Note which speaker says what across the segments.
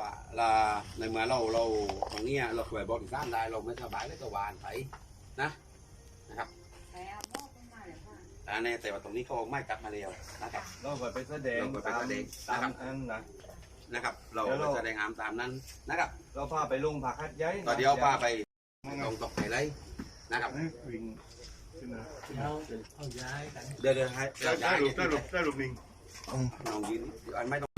Speaker 1: ว่าเราในเมื่อเราเราตรงเนี้ยเราป่วยบริการได้เราไม่สบายแล้วก็วานไปนะนะครับอันนี้แต่ว่าตรงนี้เขาไม่กลับมาเร็วนะครับ
Speaker 2: เราไปแสดง
Speaker 1: เราไป
Speaker 2: ตาม
Speaker 1: แสดง
Speaker 2: ตาม
Speaker 1: นะครับ
Speaker 2: อันนะ
Speaker 1: นะครับ เรา
Speaker 2: เดี๋ยวเรา
Speaker 1: แสดงอามตามนั้นนะครับ
Speaker 2: เราพาไปโรงพักหัดใหญ่นะ
Speaker 1: ก็เดี๋ยวป้าไปตรงตกไหนเลยนะครับ
Speaker 2: วิ่งขึ้นนะ
Speaker 1: เดี๋ยวเดี๋ยวให้เราย้าย
Speaker 2: ได้รูปได้รูปนิ่ง
Speaker 1: น้องยืนเดี๋ยวอันไม่ต้อง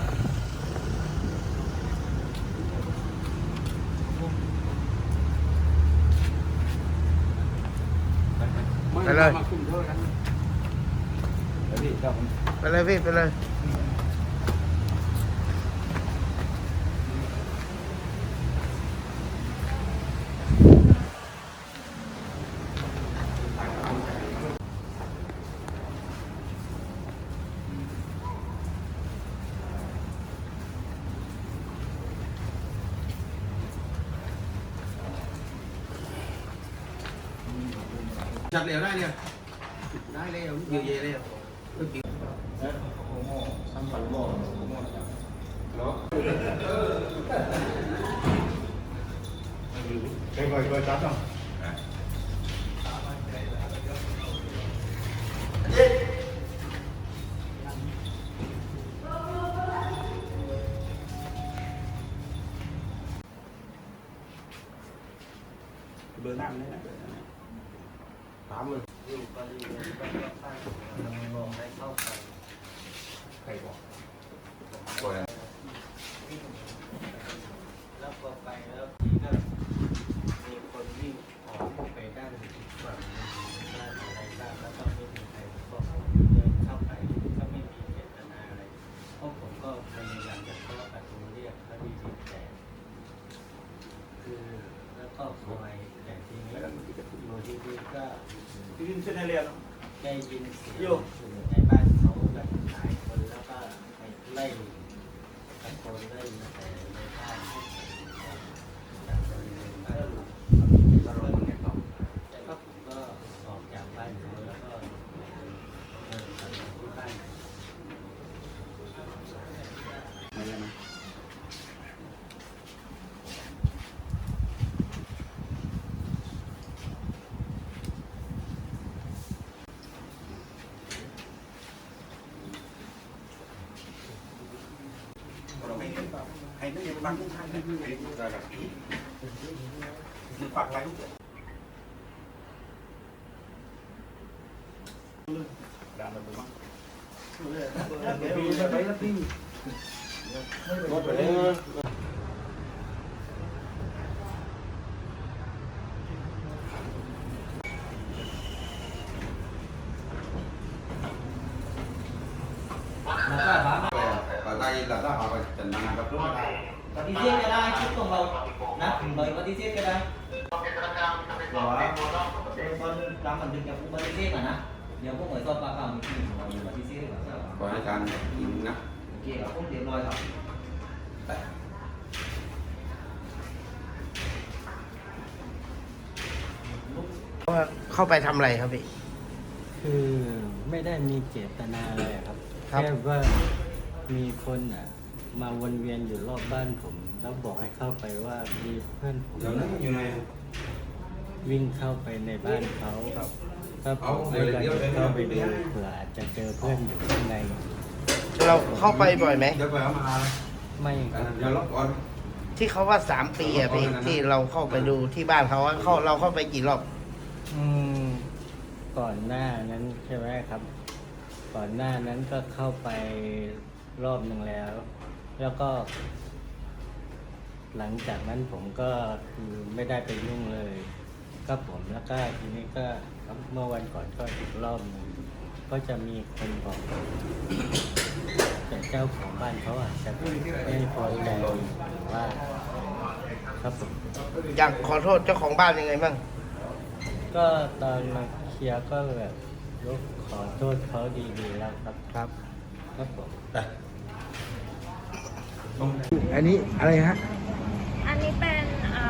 Speaker 3: เลย
Speaker 1: มาคุมเท่ากัน
Speaker 2: พี่ครับ
Speaker 3: ไปเลยพี่ไปเลย
Speaker 1: จัดเร็วได้เนี่ยได้เร็วเยอะแยะเร็ว
Speaker 2: ไปก่อนก่อนจับต้อง
Speaker 1: เบอร์หน้าเลยนะ ถามเลย
Speaker 4: อยู่บริเวณรอบๆบ้านผมลองให้เข้าไป
Speaker 1: ใครบอก
Speaker 4: แล้วพอไปแล้วทีก็มีคนวิ่งออกไปด้านฝั่งด้านอะไรด้านแล้วก็ไม่มีใครก็เดินเข้าไปก็ไม่มีเจตนาอะไรเพราะผมก็พยายามจะเคาะประตูเรียกเขาดีดีแต่คือ แล้วยอย่างที่นี้อยู่ดีๆก็
Speaker 2: พี่ดินเส้นให้เรียน
Speaker 4: ได้ยินเสียงอยู่ในบ้านเขาแบบหลายคนแล้วก็ไล่ตะโกนไล่แต่ในบ้าน
Speaker 1: và đây là ra họ phải trần năng gặp lúc này
Speaker 4: ปฏิเสธก็ได้ชุดของเรานะเลยปฏิเสธก็ได้หรอเป็นคนตามบันทึกกับผู้ปฏิเสธก่อนนะเดี๋ยวพวกเหมยสอบปากคำอีกทีเราปฏิเสธก่อนครับ
Speaker 1: có hai can nhìn nè
Speaker 4: โอเคครับผมเรียบร้อยครับ
Speaker 3: ว่าเข้าไปทำอะไรครับพี่
Speaker 5: คือไม่ได้มีเจตนาอะไรครับ
Speaker 3: ครับ
Speaker 5: แค่ว่ามีคนอะ มาวนเวียนอยู่รอบบ้านผม แล้วบอกให้เข้าไปว่ามีเพื่อนผม
Speaker 1: giờ nó như này
Speaker 5: วิ่งเข้าไปในบ้านเขาถ้าผม
Speaker 1: เอา
Speaker 5: ไม่ได้
Speaker 1: เดี๋ยวเดี๋ยว
Speaker 5: เข้าไป
Speaker 1: เดี๋
Speaker 5: ดู
Speaker 1: ยว
Speaker 5: เผื่ออาจจะเจอเพื่อนอยู่ข้างใน
Speaker 3: เราเข้าไปบ่อยไหม
Speaker 1: giờ phải mà
Speaker 5: ไม่ครับ
Speaker 1: giờ lót con
Speaker 3: ที่เขาว่าสามปีอะพี่ที่เราเข้าไปดูที่บ้านเขาว่าเข้าเราเข้าไปกี่รอบ
Speaker 5: อืม ก่อนหน้านั้นใช่ไหมครับ ก่อนหน้านั้นก็เข้าไปรอบหนึ่งแล้ว แล้วก็ หลังจากนั้นผมก็คือไม่ได้ไปยุ่งเลยก็ผมแล้วก็ทีนี้ก็เมื่อวันก่อนก็อีกรอบหนึ่งก็จะมีคนบอกแต่เจ้าของบ้านเขาอาจจะไม่พอใจว่า ครับผม
Speaker 3: อยากขอโทษเจ้าของบ้านยังไงบ้าง
Speaker 5: ก็ตอนมาเคลียร์ก็แบบยกขอโทษเขาดีๆแล้วครับครับ ครับผม
Speaker 3: อันนี้อะไรฮะ
Speaker 6: อันนี้เป็นอ่า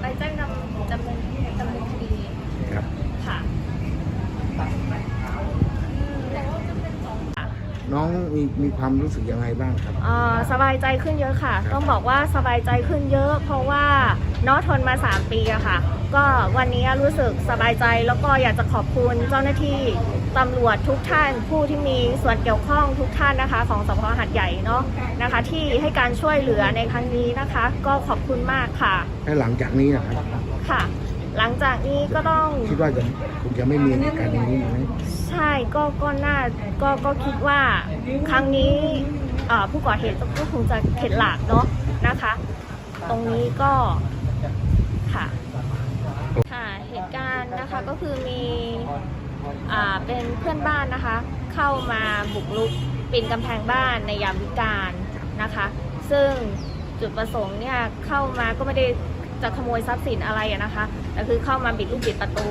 Speaker 6: ใบแจ้งดำดำเนินดำเนินคดี
Speaker 3: ครับ
Speaker 6: ค่ะอืมแต่ว่าจะเป็นสองค่ะ
Speaker 3: น้องมีมีความรู้สึกยังไงบ้างครับ
Speaker 6: เอ่อสบายใจขึ้นเยอะค่ะ ต้องบอกว่าสบายใจขึ้นเยอะ เพราะว่าเน้อทนมา 3 ปีอะค่ะ ก็วันนี้รู้สึกสบายใจแล้วก็อยากจะขอบคุณเจ้าหน้าที่ตำรวจทุกท่านผู้ที่มีส่วนเกี่ยวข้องทุกท่านนะคะ ของสพหัดใหญ่เนาะนะคะ ที่ให้การช่วยเหลือในครั้งนี้นะคะ ก็ขอบคุณมากค่ะ
Speaker 3: และหลังจากนี้นะครับ
Speaker 6: ค่ะ หลังจากนี้ก็ต้อง
Speaker 3: คิดว่าจะคงจะไม่มีเหตุการณ์อย่างนี้อีกไหม
Speaker 6: ใช่ก็ก็น่าก็ก็คิดว่าครั้งนี้เอ่อผู้ก่อเหตุก็คงจะเข็ดหลาบเนาะนะคะ ตรงนี้ก็ค่ะค่ะเหตุการณ์ นะคะก็คือมีอเป็นเพื่อนบ้านนะคะ เข้ามาบุกรุกปีนกำแพงบ้านในยามวิกาลนะคะ ซึ่งจุดประสงค์เนี่ยเข้ามาก็ไม่ได้จะขโมยทรัพย์สินอะไรนะคะแต่คือเข้ามาบิดลูกบิดประตู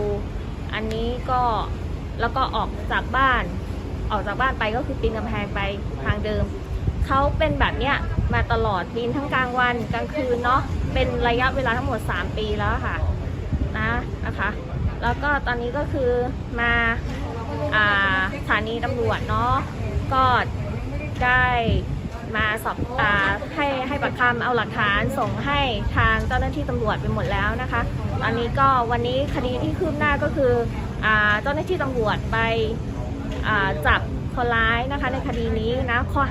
Speaker 6: อันนี้ก็แล้วก็ออกจากบ้าน ออกจากบ้านไปก็คือปีนกำแพงไปทางเดิมเขาเป็นแบบเนี้ยมาตลอดปีนทั้งกลางวันกลางคืนเนาะเป็นระยะเวลาทั้งหมด 3 ปีแล้วค่ะนะนะคะ แล้วก็ตอนนี้ก็คือมาสถานีตำรวจเนาะก็ได้มาสอบอให้ให้ปากคำเอาหลักฐานส่งให้ทางเจ้าหน้าที่ตำรวจไปหมดแล้วนะคะ ตอนนี้ก็วันนี้คดีที่คืบหน้าก็คืออเจ้าหน้าที่ตำรวจไปจับคนร้ายนะคะในคดีนี้นะข้อหา